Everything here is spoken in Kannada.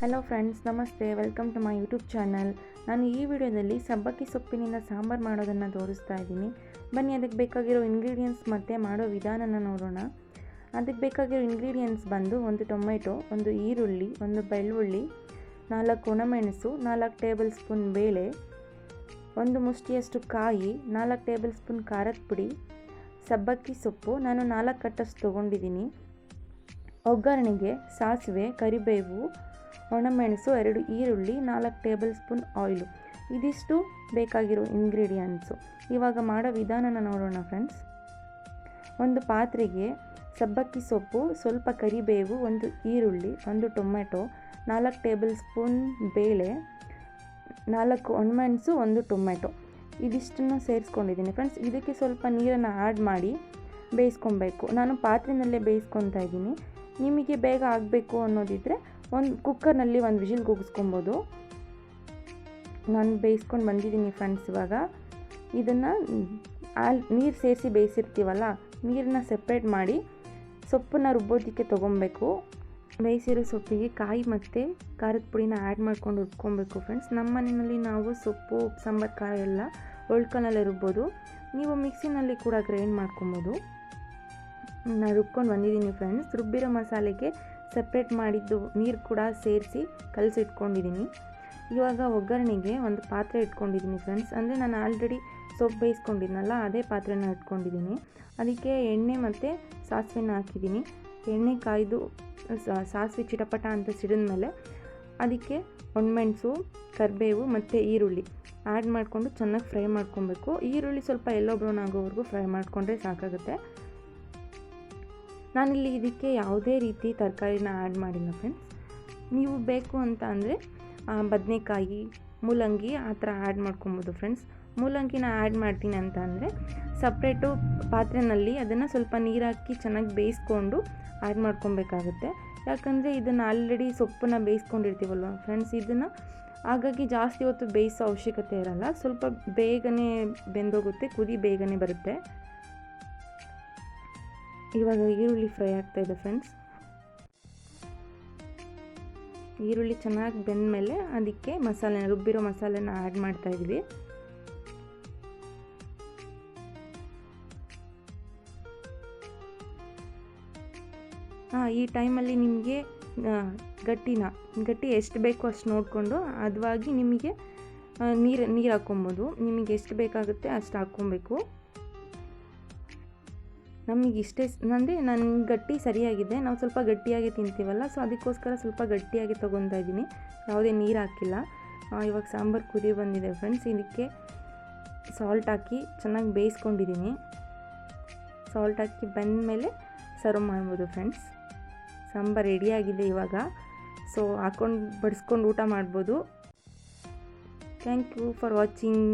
ಹಲೋ ಫ್ರೆಂಡ್ಸ್ ನಮಸ್ತೆ. Welcome to my YouTube channel ನಾನು ಈ ವಿಡಿಯೋದಲ್ಲಿ ಸಬ್ಬಕ್ಕಿ ಸೊಪ್ಪಿನಿಂದ ಸಾಂಬಾರು ಮಾಡೋದನ್ನು ತೋರಿಸ್ತಾ ಇದ್ದೀನಿ. ಬನ್ನಿ, ಅದಕ್ಕೆ ಬೇಕಾಗಿರೋ ಇಂಗ್ರೀಡಿಯೆಂಟ್ಸ್ ಮತ್ತು ಮಾಡೋ ವಿಧಾನನ ನೋಡೋಣ. ಅದಕ್ಕೆ ಬೇಕಾಗಿರೋ ಇಂಗ್ರೀಡಿಯೆಂಟ್ಸ್ ಬಂದು ಒಂದು ಟೊಮೆಟೊ, ಒಂದು ಈರುಳ್ಳಿ, ಒಂದು ಬೆಳ್ಳುಳ್ಳಿ, ನಾಲ್ಕು ಒಣಮೆಣಸು, ನಾಲ್ಕು ಟೇಬಲ್ ಸ್ಪೂನ್ ಬೇಳೆ, ಒಂದು ಮುಷ್ಟಿಯಷ್ಟು ಕಾಯಿ, ನಾಲ್ಕು ಟೇಬಲ್ ಸ್ಪೂನ್ ಖಾರದ ಪುಡಿ, ಸಬ್ಬಕ್ಕಿ ಸೊಪ್ಪು. ನಾನು ನಾಲ್ಕು ಕಟ್ಟಷ್ಟು ತೊಗೊಂಡಿದ್ದೀನಿ. ಒಗ್ಗರಣೆಗೆ ಸಾಸಿವೆ, ಕರಿಬೇವು ಒಣಮೆಣಸು, ಎರಡು ಈರುಳ್ಳಿ, ನಾಲ್ಕು ಟೇಬಲ್ ಸ್ಪೂನ್ ಆಯಿಲು. ಇದಿಷ್ಟು ಬೇಕಾಗಿರೋ ಇಂಗ್ರೀಡಿಯೆಂಟ್ಸು. ಇವಾಗ ಮಾಡೋ ವಿಧಾನನ ನೋಡೋಣ ಫ್ರೆಂಡ್ಸ್. ಒಂದು ಪಾತ್ರೆಗೆ ಸಬ್ಬಕ್ಕಿ ಸೊಪ್ಪು, ಸ್ವಲ್ಪ ಕರಿಬೇವು, ಒಂದು ಈರುಳ್ಳಿ, ಒಂದು ಟೊಮೆಟೊ, ನಾಲ್ಕು ಟೇಬಲ್ ಸ್ಪೂನ್ ಬೇಳೆ, ನಾಲ್ಕು ಒಣಮೆಣಸು, ಒಂದು ಟೊಮೆಟೊ. ಇದಿಷ್ಟನ್ನು ಸೇರಿಸ್ಕೊಂಡಿದ್ದೀನಿ ಫ್ರೆಂಡ್ಸ್. ಇದಕ್ಕೆ ಸ್ವಲ್ಪ ನೀರನ್ನು ಆ್ಯಡ್ ಮಾಡಿ ಬೇಯಿಸ್ಕೊಬೇಕು. ನಾನು ಪಾತ್ರೆಯಲ್ಲೇ ಬೇಯಿಸ್ಕೊತಾ ಇದ್ದೀನಿ. ನಿಮಗೆ ಬೇಗ ಆಗಬೇಕು ಅನ್ನೋದಿದ್ದರೆ ಒಂದು ಕುಕ್ಕರ್ನಲ್ಲಿ ಒಂದು ವಿಷಿಲ್ ಕೂಗಿಸ್ಕೊಬೋದು. ನಾನು ಬೇಯಿಸ್ಕೊಂಡು ಬಂದಿದ್ದೀನಿ ಫ್ರೆಂಡ್ಸ್ ಇವಾಗ. ಇದನ್ನು ಆಲ್ ನೀರು ಸೇರಿಸಿ ಬೇಯಿಸಿರ್ತೀವಲ್ಲ, ನೀರನ್ನ ಸಪ್ರೇಟ್ ಮಾಡಿ ಸೊಪ್ಪನ್ನ ರುಬ್ಬೋದಕ್ಕೆ ತೊಗೊಬೇಕು. ಬೇಯಿಸಿರೋ ಸೊಪ್ಪಿಗೆ ಕಾಯಿ ಮತ್ತು ಖಾರದ ಪುಡಿನ ಆ್ಯಡ್ ಮಾಡ್ಕೊಂಡು ರುಬ್ಕೊಬೇಕು ಫ್ರೆಂಡ್ಸ್. ನಮ್ಮ ಮನೆಯಲ್ಲಿ ನಾವು ಸೊಪ್ಪು, ಸಾಂಬಾರು, ಖಾರ ಎಲ್ಲ ಒಳ್ಕಲ್ಲೇ ರುಬ್ಬೋದು. ನೀವು ಮಿಕ್ಸಿನಲ್ಲಿ ಕೂಡ ಗ್ರೈಂಡ್ ಮಾಡ್ಕೊಬೋದು. ನಾನು ರುಬ್ಕೊಂಡು ಬಂದಿದ್ದೀನಿ ಫ್ರೆಂಡ್ಸ್. ರುಬ್ಬಿರೋ ಮಸಾಲೆಗೆ ಸಪ್ರೇಟ್ ಮಾಡಿದ್ದು ನೀರು ಕೂಡ ಸೇರಿಸಿ ಕಲಸಿಟ್ಕೊಂಡಿದ್ದೀನಿ ಇವಾಗ ಒಗ್ಗರಣೆಗೆ ಒಂದು ಪಾತ್ರೆ ಇಟ್ಕೊಂಡಿದ್ದೀನಿ ಫ್ರೆಂಡ್ಸ್ ಅಂದರೆ ನಾನು ಆಲ್ರೆಡಿ ಸೊಪ್ಪು ಬೇಯಿಸ್ಕೊಂಡಿದ್ನಲ್ಲ, ಅದೇ ಪಾತ್ರೆನ ಇಟ್ಕೊಂಡಿದ್ದೀನಿ ಅದಕ್ಕೆ ಎಣ್ಣೆ ಮತ್ತು ಸಾಸಿವೆನ ಹಾಕಿದ್ದೀನಿ ಎಣ್ಣೆ ಕಾಯ್ದು ಸಾಸಿವೆ ಚಿಟಪಟ ಅಂತ ಸಿಡಿದ ಮೇಲೆ ಅದಕ್ಕೆ ಒಣಮೆಣಸು ಕರಿಬೇವು ಮತ್ತು ಈರುಳ್ಳಿ ಆ್ಯಡ್ ಮಾಡಿಕೊಂಡು ಚೆನ್ನಾಗಿ ಫ್ರೈ ಮಾಡ್ಕೊಬೇಕು. ಈರುಳ್ಳಿ ಸ್ವಲ್ಪ ಎಲ್ಲೋ ಬ್ರೌನ್ ಆಗೋವರೆಗೂ ಫ್ರೈ ಮಾಡಿಕೊಂಡ್ರೆ ಸಾಕಾಗುತ್ತೆ. ನಾನಿಲ್ಲಿ ಇದಕ್ಕೆ ಯಾವುದೇ ರೀತಿ ತರಕಾರಿನ ಆ್ಯಡ್ ಮಾಡಿಲ್ಲ ಫ್ರೆಂಡ್ಸ್ ನೀವು ಬೇಕು ಅಂತ ಅಂದರೆ ಬದನೆಕಾಯಿ, ಮೂಲಂಗಿ ಆ ಥರ ಆ್ಯಡ್ ಮಾಡ್ಕೊಬೋದು ಫ್ರೆಂಡ್ಸ್ ಮೂಲಂಗಿನ ಆ್ಯಡ್ ಮಾಡ್ತೀನಿ ಅಂತ ಅಂದರೆ ಸಪ್ರೇಟು ಪಾತ್ರೆಯಲ್ಲಿ ಅದನ್ನು ಸ್ವಲ್ಪ ನೀರಾಕಿ ಚೆನ್ನಾಗಿ ಬೇಯಿಸ್ಕೊಂಡು ಆ್ಯಡ್ ಮಾಡ್ಕೊಬೇಕಾಗುತ್ತೆ. ಯಾಕಂದರೆ ಇದನ್ನು ಆಲ್ರೆಡಿ ಸೊಪ್ಪನ್ನ ಬೇಯಿಸ್ಕೊಂಡಿರ್ತೀವಲ್ವ ಫ್ರೆಂಡ್ಸ್ ಇದನ್ನು ಹಾಗಾಗಿ ಜಾಸ್ತಿ ಹೊತ್ತು ಬೇಯಿಸೋ ಅವಶ್ಯಕತೆ ಇರಲ್ಲ. ಸ್ವಲ್ಪ ಬೇಗನೆ ಬೆಂದೋಗುತ್ತೆ, ಕುದಿ ಬೇಗನೆ ಬರುತ್ತೆ. ಇವಾಗ ಈರುಳ್ಳಿ ಫ್ರೈ ಆಗ್ತಾ ಇದೆ ಫ್ರೆಂಡ್ಸ್. ಈರುಳ್ಳಿ ಚೆನ್ನಾಗಿ ಬೆಂದಮೇಲೆ ಅದಕ್ಕೆ ಮಸಾಲೆ, ರುಬ್ಬಿರೋ ಮಸಾಲೆನ ಆ್ಯಡ್ ಮಾಡ್ತಾ ಇದ್ವಿ. ಹಾಂ ಈ ಟೈಮಲ್ಲಿ ನಿಮಗೆ ಗಟ್ಟಿನ, ಗಟ್ಟಿ ಎಷ್ಟು ಬೇಕೋ ಅಷ್ಟು ನೋಡಿಕೊಂಡು ಅದವಾಗಿ ನಿಮಗೆ ನೀರು ನೀರು ಹಾಕ್ಕೊಬೋದು. ನಿಮಗೆ ಎಷ್ಟು ಬೇಕಾಗುತ್ತೆ ಅಷ್ಟು ಹಾಕ್ಕೊಬೇಕು. ನಮಗೆ ಇಷ್ಟೇ ಅಂದರೆ ನನ್ನ ಗಟ್ಟಿ ಸರಿಯಾಗಿದೆ. ನಾವು ಸ್ವಲ್ಪ ಗಟ್ಟಿಯಾಗಿ ತಿಂತೀವಲ್ಲ, ಸೊ ಅದಕ್ಕೋಸ್ಕರ ಸ್ವಲ್ಪ ಗಟ್ಟಿಯಾಗಿ ತೊಗೊತಾ ಇದ್ದೀನಿ. ಯಾವುದೇ ನೀರು ಹಾಕಿಲ್ಲ. ಇವಾಗ ಸಾಂಬಾರು ಕುದಿ ಬಂದಿದೆ ಫ್ರೆಂಡ್ಸ್ ಇದಕ್ಕೆ ಸಾಲ್ಟ್ ಹಾಕಿ ಚೆನ್ನಾಗಿ ಬೇಯಿಸ್ಕೊಂಡಿದ್ದೀನಿ. ಸಾಲ್ಟ್ ಹಾಕಿ ಬಂದಮೇಲೆ ಸರ್ವ್ ಮಾಡ್ಬೋದು ಫ್ರೆಂಡ್ಸ್ ಸಾಂಬಾರು ರೆಡಿಯಾಗಿದೆ ಇವಾಗ. ಸೊ ಹಾಕ್ಕೊಂಡು ಬಡಿಸ್ಕೊಂಡು ಊಟ ಮಾಡ್ಬೋದು. Thank you for watching